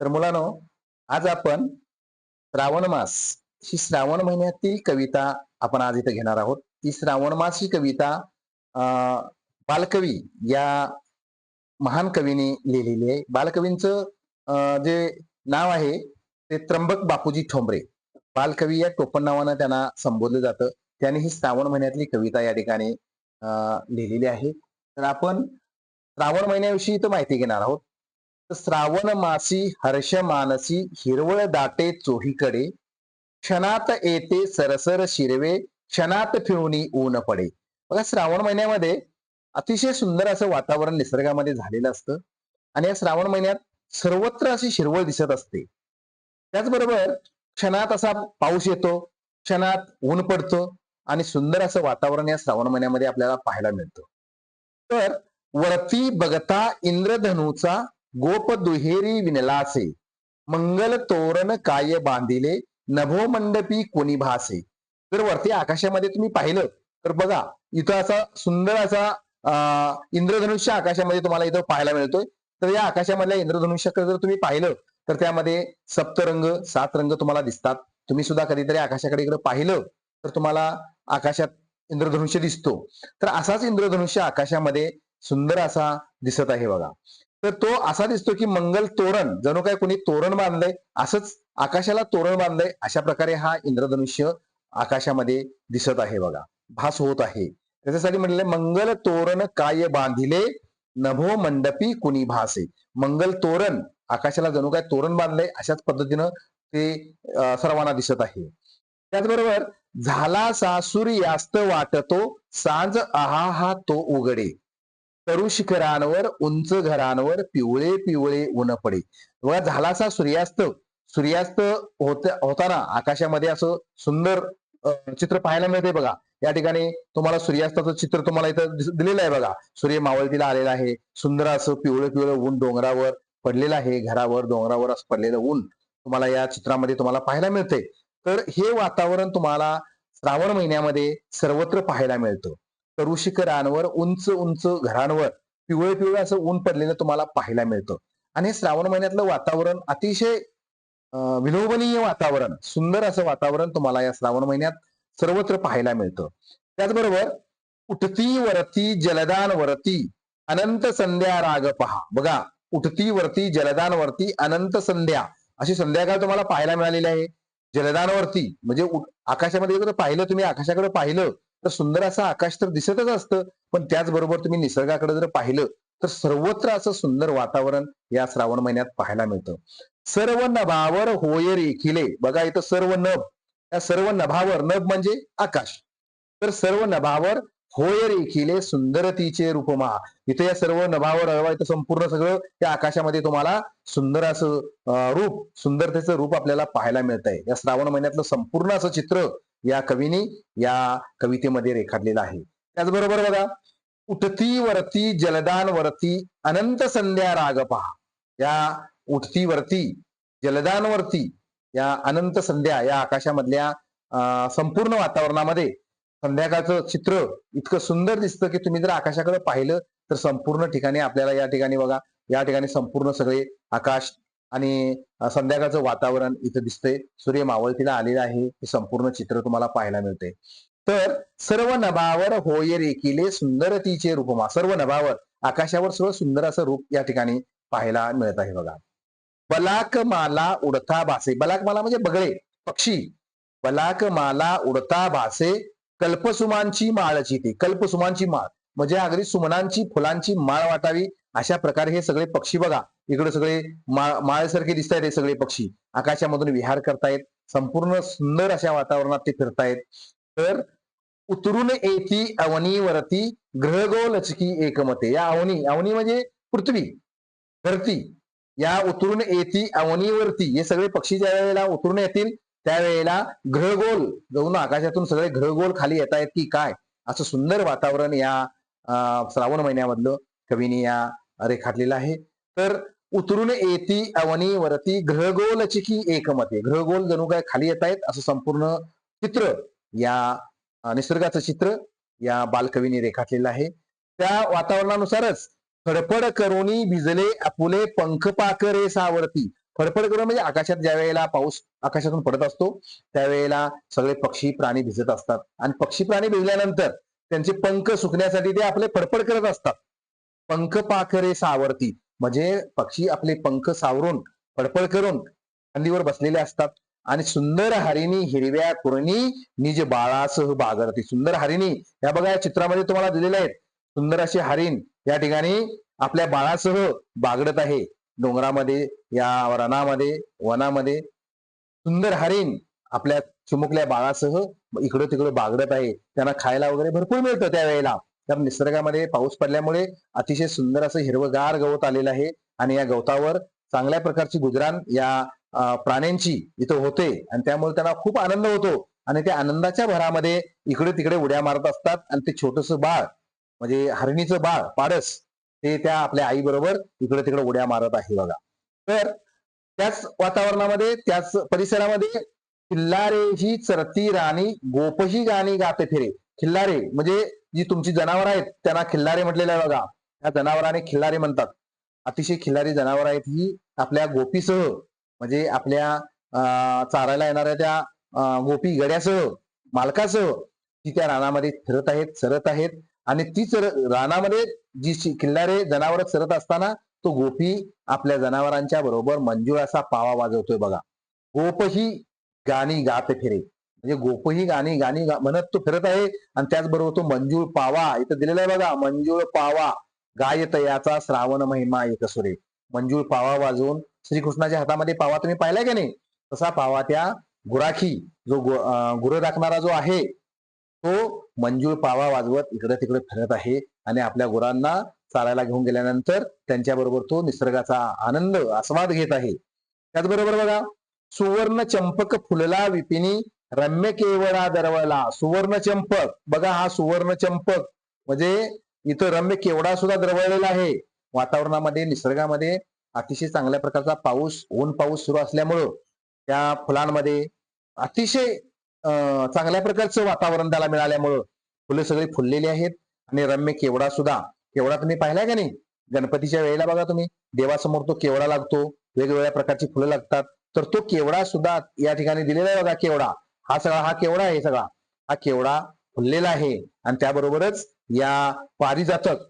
तर मुलांनो आज आपण श्रावण मास ही श्रावण महिन्यातील कविता आपण आज इथे घेणार आहोत. ती श्रावण मास ही कविता अं, बालकवी या महान कवीने लिहिलेली आहे. बालकवींचं अं, जे नाव आहे ते त्र्यंबक बापूजी ठोंबरे. बालकवी या टोपण नावानं त्यांना संबोधलं जातं. त्याने ही श्रावण महिन्यातली कविता या ठिकाणी अं, लिहिलेली आहे. तर आपण श्रावण महिन्याविषयी इथं माहिती घेणार आहोत. श्रावण मासी हर्ष मानसी हिरवळ दाटे चोहीकडे. क्षणात येते सरसर शिरवे क्षणात फिरुनी ऊन पडे. बघा श्रावण महिन्यामध्ये अतिशय सुंदर असं वातावरण निसर्गामध्ये झालेलं असतं. आणि या श्रावण महिन्यात सर्वत्र अशी हिरवळ दिसत असते. त्याचबरोबर क्षणात असा पाऊस येतो क्षणात ऊन पडतं आणि सुंदर असं वातावरण या श्रावण महिन्यामध्ये आपल्याला पाहायला मिळतं. तर वरती बघता इंद्रधनुचा गोप दुहेरी विनलासे मंगल तोरण काय बांधिले नभो मंडपी कोणी भासे. जर वरती आकाशामध्ये तुम्ही पाहिलं तर बघा इथं असा सुंदर असा इंद्रधनुष्य आकाशामध्ये तुम्हाला इथं पाहायला मिळतोय. तर या आकाशामधल्या इंद्रधनुष्याकडे जर तुम्ही पाहिलं तर त्यामध्ये सप्तरंग सात रंग तुम्हाला दिसतात. तुम्ही सुद्धा कधीतरी आकाशाकडे इकडे पाहिलं तर तुम्हाला आकाशात इंद्रधनुष्य दिसतो. तर असाच इंद्रधनुष्य आकाशामध्ये सुंदर असा दिसत आहे बघा. तर तो असा दिसतो की मंगल तोरण जणू काय कोणी तोरण बांधलंय असंच आकाशाला तोरण बांधलंय अशा प्रकारे हा इंद्रधनुष्य आकाशामध्ये दिसत आहे बघा भास होत आहे. त्याच्यासाठी म्हणले मंगल तोरण काय बांधिले? नभो मंडपी कुणी भासे. मंगल तोरण आकाशाला जणू काय तोरण बांधलंय अशाच पद्धतीनं ते सर्वांना दिसत आहे. त्याचबरोबर झाला सा सूर्यास्त वाटतो सांज आहा हा तो उघडे. तरु शिखरांवर उंच घरांवर पिवळे पिवळे ऊन पडे. बघा झालासा सूर्यास्त. सूर्यास्त होत होताना आकाशामध्ये असं सुंदर चित्र पाहायला मिळते बघा. या ठिकाणी तुम्हाला सूर्यास्ताचं चित्र तुम्हाला इथं दिस- दिलेलं आहे बघा. सूर्य मावळतीला आलेला आहे. सुंदर असं पिवळं पिवळं ऊन डोंगरावर पडलेलं आहे. घरावर डोंगरावर असं पडलेलं ऊन तुम्हाला या चित्रामध्ये तुम्हाला पाहायला मिळते तर हे वातावरण तुम्हाला श्रावण महिन्यामध्ये सर्वत्र पाहायला मिळतं. तरु उंच उंच घरांवर पिवळे पिवळे असं ऊन पडलेलं तुम्हाला पाहायला मिळतं. आणि श्रावण महिन्यातलं वातावरण अतिशय विलोभनीय वातावरण सुंदर असं वातावरण तुम्हाला या श्रावण महिन्यात सर्वत्र पाहायला मिळतं. त्याचबरोबर उठती वरती जलदान वरती अनंत संध्या राग पहा. बघा उठती वरती जलदान वरती अनंत संध्या अशी संध्याकाळ तुम्हाला पाहायला मिळालेली आहे. जलदानवरती म्हणजे उठ- आकाशामध्ये पाहिलं तुम्ही आकाशाकडे पाहिलं तर सुंदर असं आकाश तर दिसतच असतं पण त्याचबरोबर तुम्ही निसर्गाकडे जर पाहिलं तर सर्वत्र असं सुंदर वातावरण या श्रावण महिन्यात पाहायला मिळतं. सर्व नभावर होय रेखिले बघा इथं सर्व नभ. या सर्व नभावर नभ म्हणजे आकाश. तर सर्व नभावर होय रेखिले सुंदरतीचे रूपमा. इथे या सर्व नभावर इथं संपूर्ण सगळं त्या आकाशामध्ये तुम्हाला सुंदर असं रूप सुंदरतेचं रूप आपल्याला पाहायला मिळत आहे या श्रावण महिन्यातलं संपूर्ण असं चित्र या कवीने या कवितेमध्ये रेखाटलेला आहे. त्याचबरोबर बघा उठती वरती जलदान वरती अनंत संध्या राग पहा. या उठती वरती जलदान वरती या अनंत संध्या या आकाशामधल्या अं, संपूर्ण वातावरणामध्ये संध्याकाळचं चित्र इतकं सुंदर दिसतं की तुम्ही जर आकाशाकडे पाहिलं तर संपूर्ण ठिकाणी आपल्याला या ठिकाणी बघा या ठिकाणी संपूर्ण सगळे आकाश आणि संध्याकाळचं वातावरण इथं दिसतंय. सूर्य मावळतीला आलेला आहे. हे संपूर्ण चित्र तुम्हाला पाहायला मिळते तर सर्व नभावर होय रेखिले सुंदरतीचे रूपमा सर्व नभावर आकाशावर सर्व सुंदर असं रूप या ठिकाणी पाहायला मिळत आहे बघा. बलाक माला उडता भासे बलाक माला म्हणजे बगळे पक्षी. बलाक माला उडता भासे कल्पसुमांची माळची ती कल्पसुमांची माळ. म्हणजे अगदी सुमनांची फुलांची माळ वाटावी अशा प्रकारे हे सगळे पक्षी बघा. इकडे सगळे माळ माळेसारखे दिसत आहेत हे सगळे पक्षी. आकाशामधून विहार करतायत. संपूर्ण सुंदर अशा वातावरणात ते फिरतायत. तर उतरून येती अवनीवरती ग्रहगो लचकी एकमते. या अवनी अवनी म्हणजे पृथ्वी धरती. या उतरून येती अवनीवरती हे सगळे पक्षी ज्या वेळेला उतरून येतील त्यावेळेला ग्रहगोल जाऊन आकाशातून सगळे ग्रहगोल खाली येत आहेत की काय? असं सुंदर वातावरण या अं, श्रावण महिन्यामधलं कवीने या रेखाटलेलं आहे. तर उतरून येती अवनीवरती ग्रहगोल चिकी एकमते ग्रहगोल जणू काय खाली येत आहेत असं संपूर्ण चित्र या निसर्गाचं चित्र या बालकवीने रेखाटलेलं आहे. त्या वातावरणानुसारच फडफड करुणी भिजले आपुले पंख पाकरे सावरती. फडफड करून म्हणजे आकाशात ज्या वेळेला पाऊस आकाशातून पडत असतो त्यावेळेला सगळे पक्षी प्राणी भिजत असतात. आणि पक्षी प्राणी भिजल्यानंतर त्यांचे पंख सुकण्यासाठी ते आपले फडफड करत असतात. पंख पाखरे सावरती. म्हणजे पक्षी आपले पंख सावरून फडफड करून फांदीवर बसलेले असतात. आणि सुंदर हरिणी हिरव्या कुरणी निज बाळासह बागडते. सुंदर हरिणी या बघा या चित्रामध्ये तुम्हाला दिलेले आहेत. सुंदर असे हरिण या ठिकाणी आपल्या बाळासह बागडत आहे. डोंगरामध्ये या रणामध्ये वनामध्ये. सुंदर हरिण आपल्या चिमुकल्या बाळासह इकडं तिकडं बागडत आहे. त्यांना खायला वगैरे भरपूर मिळतं त्यावेळेला. त्या निसर्गामध्ये पाऊस पडल्यामुळे अतिशय सुंदर असं हिरवगार गवत आलेलं आहे. आणि या गवतावर चांगल्या प्रकारची गुजराण या प्राण्यांची इथं होते. आणि त्यामुळे त्यांना खूप आनंद होतो. आणि त्या आनंदाच्या भरामध्ये इकडे तिकडे उड्या मारत असतात. आणि ते छोटस बाळ म्हणजे हरणीचं बाळ पाडस ते त्या आपल्या आई बरोबर इकडे तिकडे उड्या मारत आहे बघा. तर त्याच वातावरणामध्ये त्याच परिसरामध्ये खिल्लारे ही चरती राणी गोपही गाणी गाते फिरे. खिल्लारे म्हणजे जी तुमची जनावर आहेत त्यांना खिल्लारे म्हटलेले आहे बघा. त्या जनावराने खिल्लारे म्हणतात. अतिशय खिल्लारी जनावर आहेत ही आपल्या गोपीसह म्हणजे आपल्या अं, चारायला येणाऱ्या त्या गोपी गड्यासह मालकासह ती त्या रानामध्ये फिरत आहेत चरत आहेत. आणि तीच रानामध्ये जी शि- खिल्लारे जनावर चरत असताना तो गोपी आपल्या जनावरांच्या बरोबर मंजूळ असा पावा वाजवतोय बघा. गोप ही गाणी गात फिरे. म्हणजे गोप ही गाणी गाणी म्हणत तो फिरत आहे. आणि त्याचबरोबर तो मंजूळ पावा इथं दिलेला आहे बघा मंजूळ पावा. गायत याचा श्रावण महिमा एकसुरे मंजूळ पावा वाजवून श्रीकृष्णाच्या हातामध्ये पावा तुम्ही पाहिलाय का नाही? तसा पावा त्या गुराखी जो गु- राखणारा जो आहे तो मंजूळ पावा वाजवत इकडे तिकडे फिरत आहे. आणि आपल्या गुरांना चालायला घेऊन गेल्यानंतर त्यांच्याबरोबर तो निसर्गाचा आनंद आस्वाद घेत आहे. त्याचबरोबर बघा सुवर्ण चंपक फुलला विपिनी रम्य केवळा दरवळला. सुवर्ण चंपक. बघा हा सुवर्ण चंपक. म्हणजे इथं रम्य केवडा सुद्धा दरवळलेला आहे. वातावरणामध्ये निसर्गामध्ये अतिशय चांगल्या प्रकारचा पाऊस ऊन पाऊस सुरू असल्यामुळं त्या फुलांमध्ये अतिशय चांगल्या प्रकारचं वातावरण त्याला मिळाल्यामुळं फुलं सगळी फुललेली आहेत. आणि रम्य केवडा सुद्धा. केवडा तुम्ही पाहिलाय का नाही? गणपतीच्या वेळेला बघा तुम्ही. देवासमोर तो केवडा लागतो. वेगवेगळ्या प्रकारची फुलं लागतात. तर तो केवडा सुद्धा या ठिकाणी दिलेला आहे बघा केवडा. हा सगळा हा केवडा आहे सगळा. हा केवडा फुललेला आहे. आणि त्याबरोबरच या पारिजातक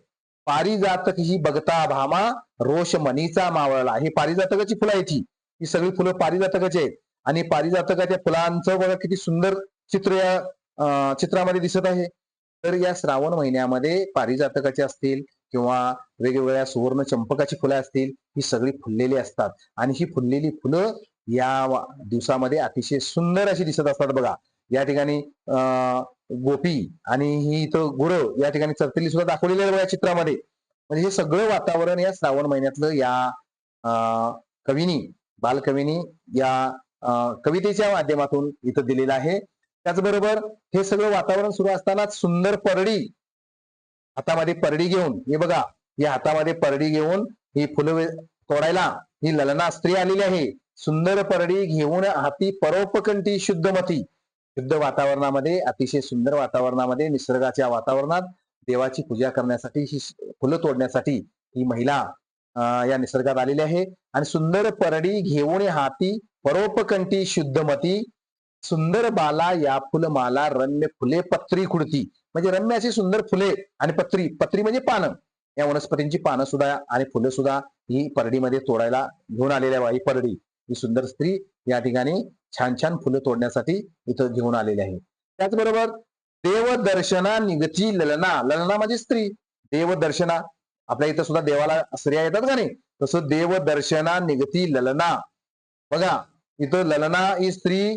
पारिजातक ही बघता भामा रोष मनीचा मावळला. ही पारिजातकाची फुलं आहे ती ही सगळी फुलं पारिजातकाची आहेत. आणि पारिजातकाच्या फुलांचं बघा किती सुंदर चित्र या अं, चित्रामध्ये दिसत आहे. तर या श्रावण महिन्यामध्ये पारिजातकाचे असतील किंवा वेगवेगळ्या सुवर्ण चंपकाची फुलं असतील ही सगळी फुललेली असतात. आणि ही फुललेली फुलं या दिवसामध्ये अतिशय सुंदर अशी दिसत असतात बघा. या ठिकाणी गोपी आणि ही इथं गुरं या ठिकाणी चरतेली सुद्धा दाखवलेली आहे बघा चित्रामध्ये. म्हणजे हे सगळं वातावरण या श्रावण महिन्यातलं या कवीनी बालकवीनी या कवितेच्या माध्यमातून इथं दिलेलं आहे. त्याचबरोबर हे सगळं वातावरण सुरू असतानाच सुंदर परडी हातामध्ये परडी घेऊन हे बघा या हातामध्ये परडी घेऊन ही फुलं तोडायला ही ललना स्त्री आलेली आहे. सुंदर परडी घेऊन हाती परोपकंठी शुद्धमती. शुद्ध वातावरणामध्ये अतिशय सुंदर वातावरणामध्ये निसर्गाच्या वातावरणात देवाची पूजा करण्यासाठी ही फुलं तोडण्यासाठी ही महिला अं, या निसर्गात आलेली आहे. आणि सुंदर परडी घेऊन हाती परोपकंठी शुद्धमती. सुंदर बाला या फुलमाला रम्य फुले पत्री खुडती. म्हणजे रम्य अशी सुंदर फुले आणि पत्री. पत्री म्हणजे पानं. या वनस्पतींची पानं सुद्धा आणि फुलं सुद्धा ही परडीमध्ये तोडायला घेऊन आलेल्या ही परडी. ही सुंदर स्त्री या ठिकाणी छान छान फुलं तोडण्यासाठी इथं घेऊन आलेली आहे. त्याचबरोबर देव दर्शना निगती ललना. ललना म्हणजे स्त्री. देव दर्शना आपल्या इथं सुद्धा देवाला स्त्रिया येतात का नाही? तसं देव दर्शना निगती ललना. बघा इथं ललना ही स्त्री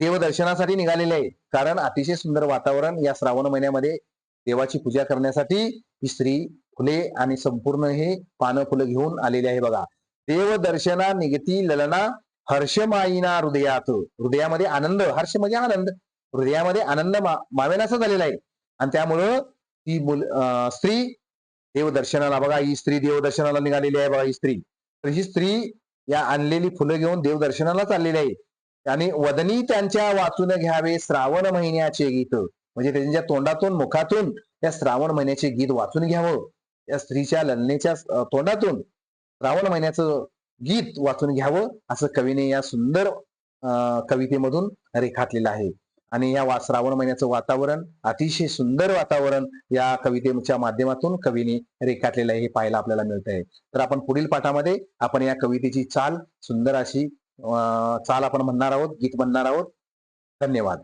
देवदर्शनासाठी निघालेली आहे. कारण अतिशय सुंदर वातावरण या श्रावण महिन्यामध्ये देवाची पूजा करण्यासाठी ही स्त्री फुले आणि संपूर्ण हे पानं फुलं घेऊन आलेली आहे बघा. देवदर्शना निगती ललना हर्षमाईना हृदयात. हृदयामध्ये आनंद हर्ष म्हणजे आनंद. हृदयामध्ये आनंद मा मावेनासा झालेला आहे. आणि त्यामुळं ती मुल स्त्री देवदर्शनाला बघा ही स्त्री देवदर्शनाला निघालेली आहे बघा ही स्त्री. तर ही स्त्री या आणलेली फुलं घेऊन देवदर्शनाला चाललेली आहे. आणि वदनी त्यांच्या वाचून घ्यावे श्रावण महिन्याचे गीत. म्हणजे त्यांच्या तोंडातून मुखातून त्या श्रावण महिन्याचे गीत वाचून घ्यावं. या स्त्रीच्या ललनेच्या तोंडातून. श्रावण महिन्याचं गीत वाचून घ्यावं असं कवीने या सुंदर कवितेमधून रेखाटलेलं आहे. आणि या वा श्रावण महिन्याचं वातावरण अतिशय सुंदर वातावरण या कवितेच्या माध्यमातून कवीने रेखाटलेलं आहे हे पाहायला आपल्याला मिळत आहे तर आपण पुढील पाठामध्ये आपण या कवितेची चाल सुंदर अशी चाल आपण म्हणणार आहोत गीत म्हणणार आहोत. धन्यवाद.